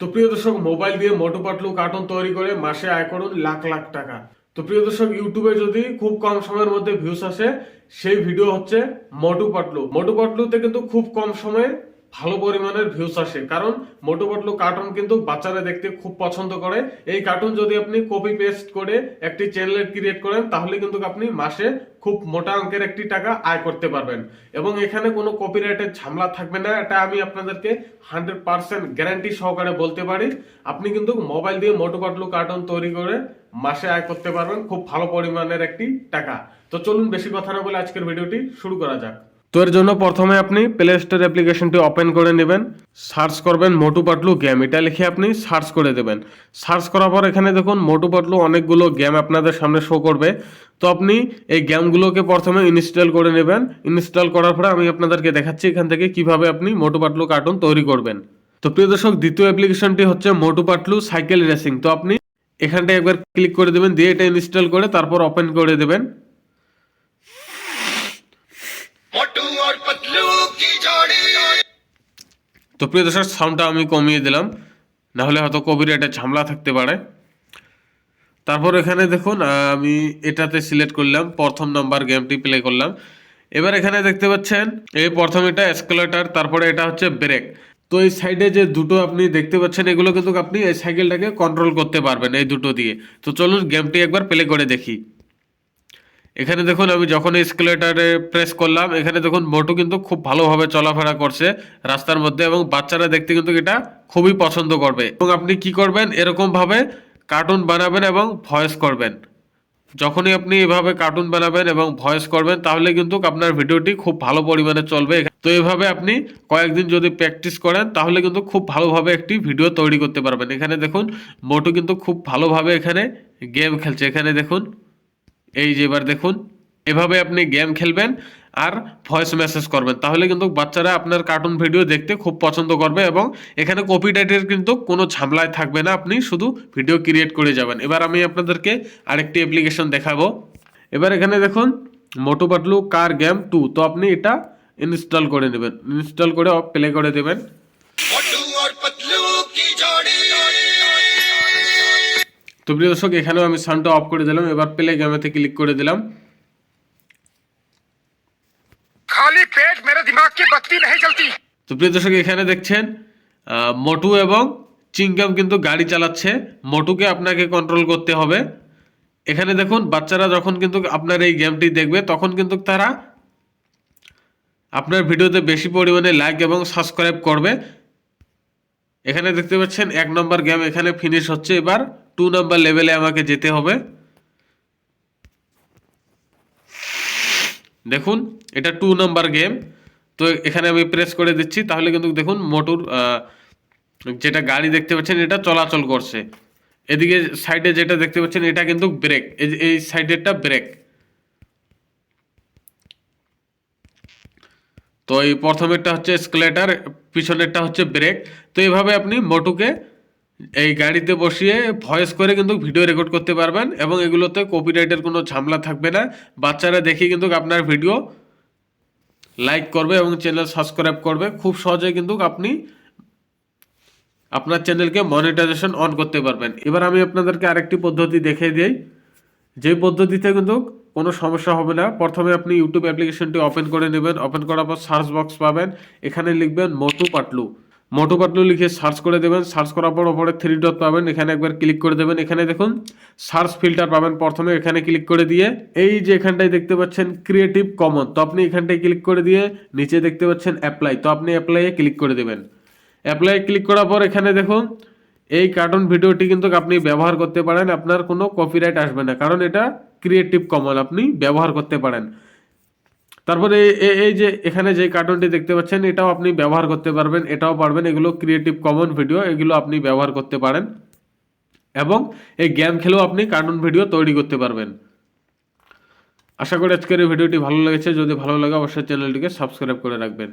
তো প্রিয় দর্শক, মোবাইল দিয়ে মোটো পাতলু কার্টুন তৈরি করে মাসে আয় করুন লাখ লাখ টাকা। তো প্রিয় দর্শক, ইউটিউবে যদি খুব কম সময়ের মধ্যে ভিউস আসে, সেই ভিডিও হচ্ছে মোটু পাটলু মোটু পাটলুতে কিন্তু খুব কম সময়ে ভালো পরিমাণের ভিউস আসে। কারণ মোটু পাতলু কার্টুন কিন্তু বাচ্চারা দেখতে খুব পছন্দ করে। এই কার্টুন যদি আপনি কপি পেস্ট করে একটি চ্যানেল ক্রিয়েট করেন, তাহলে কিন্তু আপনি মাসে খুব মোটা অঙ্কের একটি টাকা আয় করতে পারবেন। এবং এখানে কোনো কপিরাইটের ঝামেলা থাকবে না, এটা আমি আপনাদেরকে হান্ড্রেড পার্সেন্ট গ্যারান্টি সহকারে বলতে পারি। আপনি কিন্তু মোবাইল দিয়ে মোটু পাতলু কার্টুন তৈরি করে মাসে আয় করতে পারবেন, খুব ভালো পরিমাণের একটি টাকা। তো চলুন বেশি কথা না বলে আজকের ভিডিওটি শুরু করা যাক। তো এর জন্য প্রথমে আপনি প্লে স্টোর অ্যাপ্লিকেশনটি ওপেন করে নেবেন। সার্চ করবেন মোটু পাটলু গেম এটা লিখে আপনি সার্চ করে দেবেন। সার্চ করার পর এখানে দেখুন মোটু পাটলু অনেকগুলো গেম আপনাদের সামনে শো করবে। তো আপনি এই গেমগুলোকে প্রথমে ইনস্টল করে নেবেন। ইনস্টল করার পরে আমি আপনাদেরকে দেখাচ্ছি এখান থেকে কীভাবে আপনি মোটু পাটলু কার্টুন তৈরি করবেন। তো প্রিয় দর্শক, দ্বিতীয় অ্যাপ্লিকেশনটি হচ্ছে মোটু পাটলু সাইকেল রেসিং তো আপনি এখানটায় একবার ক্লিক করে দেবেন, দিয়ে এটা ইনস্টল করে তারপর ওপেন করে দেবেন। তো প্রিয় দর্শক সাউন্ডটা আমি কমিয়ে দিলাম। না হলে হয়তো কপিরাইটের ঝামেলা থাকতে পারে। তারপর এখানে দেখুন আমি এটাতে সিলেক্ট করলাম, প্রথম নাম্বার গেমটি প্লে করলাম। এবার এখানে দেখতে পাচ্ছেন, এই প্রথম এটা এসকেলেটার তারপরে এটা হচ্ছে ব্রেক তো এই সাইডে যে দুটো আপনি দেখতে পাচ্ছেন, এগুলো কিন্তু আপনি এই সাইকেলটাকে কন্ট্রোল করতে পারবেন এই দুটো দিয়ে। তো চলুন গেমটি একবার প্লে করে দেখি। এখানে দেখুন, আমি যখন স্কেলেটারে প্রেস করলাম, এখানে দেখুন, মোটু কিন্তু খুব ভালোভাবে চলাফেরা করছে রাস্তার মধ্যে এবং বাচ্চারা দেখতে কিন্তু এটা খুবই পছন্দ করবে। এবং আপনি কি করবেন? এরকম ভাবে কার্টুন বানাবেন এবং ভয়েস করবেন। যখনই আপনি এভাবে কার্টুন বানাবেন এবং ভয়েস করবেন, তাহলে কিন্তু আপনার ভিডিওটি খুব ভালো পরিমাণে চলবে। তো এভাবে আপনি কয়েকদিন যদি প্র্যাকটিস করেন, তাহলে কিন্তু খুব ভালোভাবে একটি ভিডিও তৈরি করতে পারবেন। এখানে দেখুন, মোটু কিন্তু খুব ভালোভাবে এখানে গেম খেলছে। এখানে দেখুন এই যে এবার দেখুন, এভাবে আপনি গেম খেলবেন আর ভয়েস মেসেজ করবেন। তাহলে কিন্তু বাচ্চারা আপনার কার্টুন ভিডিও দেখতে খুব পছন্দ করবে এবং এখানে কপিরাইটের কিন্তু কোনো ঝামেলায় থাকবে না, আপনি শুধু ভিডিও ক্রিয়েট করে যাবেন। এবার আমি আপনাদেরকে আরেকটি অ্যাপ্লিকেশন দেখাবো। এবার এখানে দেখুন, Motu Patlu car game two তো আপনি এটা ইনস্টল করে নেবেন। ইনস্টল করে প্লে করে দেবেন। তো প্রিয় দর্শক এখানেও আমি সাউন্ডটা অফ করে দিলাম এবার প্লে গেমেতে ক্লিক করে দিলাম खाली पेट मेरे दिमाग की बत्ती नहीं जलती তো প্রিয় দর্শক এখানে দেখছেন আহ, মোটু এবং চিংগাম কিন্তু গাড়ি চালাচ্ছে মোটুকে আপনাকে কন্ট্রোল করতে হবে এখানে দেখুন বাচ্চারা যখন কিন্তু আপনার এই গেমটি দেখবে তখন কিন্তু তারা আপনার ভিডিওতে বেশি পরিমাণে লাইক এবং সাবস্ক্রাইব করবে এখানে দেখতে পাচ্ছেন এক নম্বর গেম এখানে ফিনিশ হচ্ছে এবার টু নাম্বার লেভেলে আমাকে যেতে হবে। দেখুন, এটা টু নাম্বার গেম। তো এখানে আমি প্রেস করে দিচ্ছি, তাহলে কিন্তু দেখুন মোটর যেটা গাড়ি দেখতে পাচ্ছেন, এটা চলাচল করছে। এদিকে সাইডে যেটা দেখতে পাচ্ছেন, এটা কিন্তু ব্রেক। এই সাইডেরটা ব্রেক। তো এই প্রথমেরটা হচ্ছে স্কেলেটার, পিছনেরটা হচ্ছে ব্রেক। তো এইভাবে আপনি মোটুকে এই গাড়িতে বসিয়ে ভয়েস করে কিন্তু ভিডিও রেকর্ড করতে পারবেন এবং এগুলোতে কপিরাইটের কোনো ঝামেলা থাকবে না। বাচ্চারা দেখে কিন্তু আপনার ভিডিও লাইক করবে এবং চ্যানেল সাবস্ক্রাইব করবে। খুব সহজে কিন্তু আপনি আপনার চ্যানেলকে মনিটাইজেশন অন করতে পারবেন। এবার আমি আপনাদেরকে আরেকটি পদ্ধতি দেখিয়ে দিই। যে পদ্ধতিতে কিন্তু কোনো সমস্যা হবে না। প্রথমে আপনি ইউটিউব অ্যাপ্লিকেশনটি ওপেন করে নেবেন। ওপেন করার পর সার্চ বক্স পাবেন। এখানে লিখবেন মোটু পাটলু। মোটু পাটলু লিখে সার্চ করে দেবেন। সার্চ করার পর ওপরে থ্রি ডট পাবেন। এখানে একবার ক্লিক করে দেবেন। এখানে দেখুন সার্চ ফিল্টার পাবেন প্রথমে। এখানে ক্লিক করে দিয়ে এই যে এখানটায় দেখতে পাচ্ছেন ক্রিয়েটিভ কমন তো আপনি এখানটায় ক্লিক করে দিয়ে নিচে দেখতে পাচ্ছেন অ্যাপ্লাই তো আপনি অ্যাপ্লাইয়ে ক্লিক করে দেবেন। অ্যাপ্লাই ক্লিক করার পর এখানে দেখুন, এই কার্টুন ভিডিওটি কিন্তু আপনি ব্যবহার করতে পারেন। আপনার কোনো কপিরাইট আসবে না, কারণ এটা ক্রিয়েটিভ কমন আপনি ব্যবহার করতে পারেন। তারপরে এই- যে এখানে যে কার্টুনটি দেখতে পাচ্ছেন, এটাও আপনি ব্যবহার করতে পারবেন, এটাও পারবেন। এগুলো ক্রিয়েটিভ কমন ভিডিও এগুলো আপনি ব্যবহার করতে পারেন। এবং এই গেম খেলেও আপনি কার্টুন ভিডিও তৈরি করতে পারবেন। আশা করি আজকের এই ভিডিওটি ভালো লেগেছে। যদি ভালো লাগে, অবশ্যই চ্যানেলটিকে সাবস্ক্রাইব করে রাখবেন।